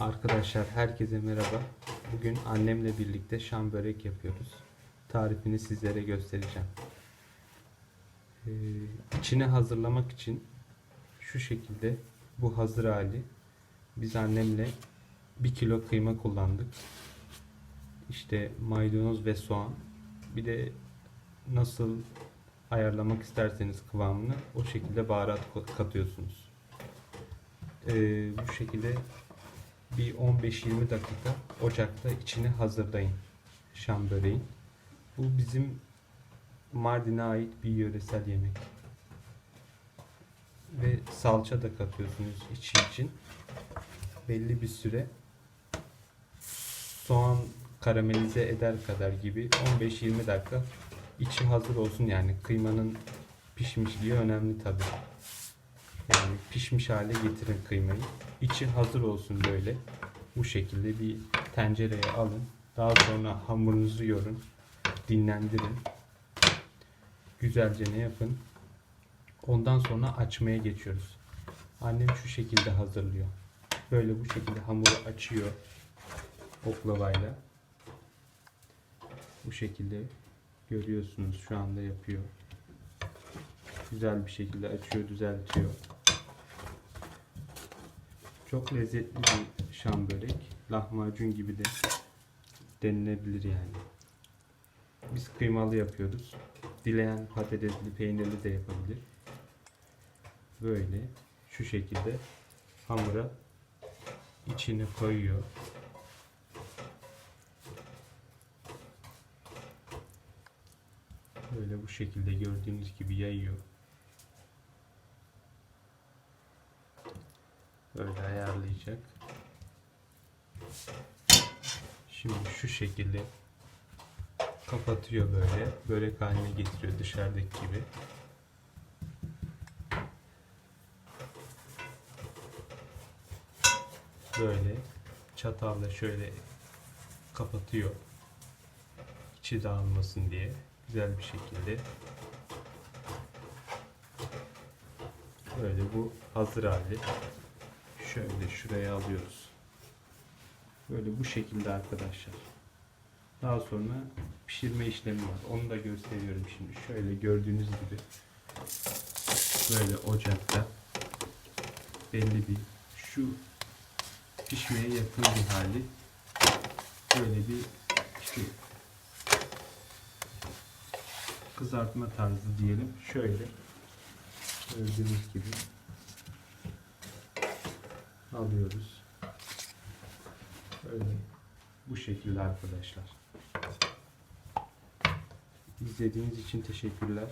Arkadaşlar herkese merhaba. Bugün annemle birlikte şam börek yapıyoruz. Tarifini sizlere göstereceğim. Ee, içini hazırlamak için şu şekilde bu hazır hali. Biz annemle 1 kilo kıyma kullandık. İşte maydanoz ve soğan. Bir de nasıl ayarlamak isterseniz kıvamını o şekilde baharat katıyorsunuz. Ee, bu şekilde bir 15-20 dakika ocakta içini hazırlayın. Şam böreğin. Bu bizim Mardin'e ait bir yöresel yemek. Ve salça da katıyorsunuz içi için. Belli bir süre soğan karamelize eder kadar gibi 15-20 dakika içi hazır olsun yani kıymanın pişmişliği önemli tabi. Yani pişmiş hale getirin kıymayı. İçi hazır olsun böyle. Bu şekilde bir tencereye alın. Daha sonra hamurunuzu yorun. Dinlendirin. Güzelce ne yapın. Ondan sonra açmaya geçiyoruz. Annem şu şekilde hazırlıyor. Böyle bu şekilde hamuru açıyor. Oklavayla. Bu şekilde görüyorsunuz şu anda yapıyor. Güzel bir şekilde açıyor, düzeltiyor. Çok lezzetli bir şam börek. Lahmacun gibi de denilebilir yani. Biz kıymalı yapıyoruz. Dileyen patatesli, peynirli de yapabilir. Böyle şu şekilde hamura içini koyuyor. Böyle bu şekilde gördüğünüz gibi yayıyor. Böyle ayarlayacak. Şimdi şu şekilde kapatıyor böyle. Börek haline getiriyor dışarıdaki gibi. Böyle çatalla şöyle kapatıyor. İçi dağılmasın diye güzel bir şekilde. Böyle bu hazır hali. Şöyle şuraya alıyoruz. Böyle bu şekilde arkadaşlar. Daha sonra pişirme işlemi var. Onu da gösteriyorum şimdi. Şöyle gördüğünüz gibi böyle ocakta belli bir şu pişmeye yakın bir hali böyle bir işte kızartma tarzı diyelim. Şöyle gördüğünüz gibi alıyoruz. Böyle bu şekilde arkadaşlar. İzlediğiniz için teşekkürler.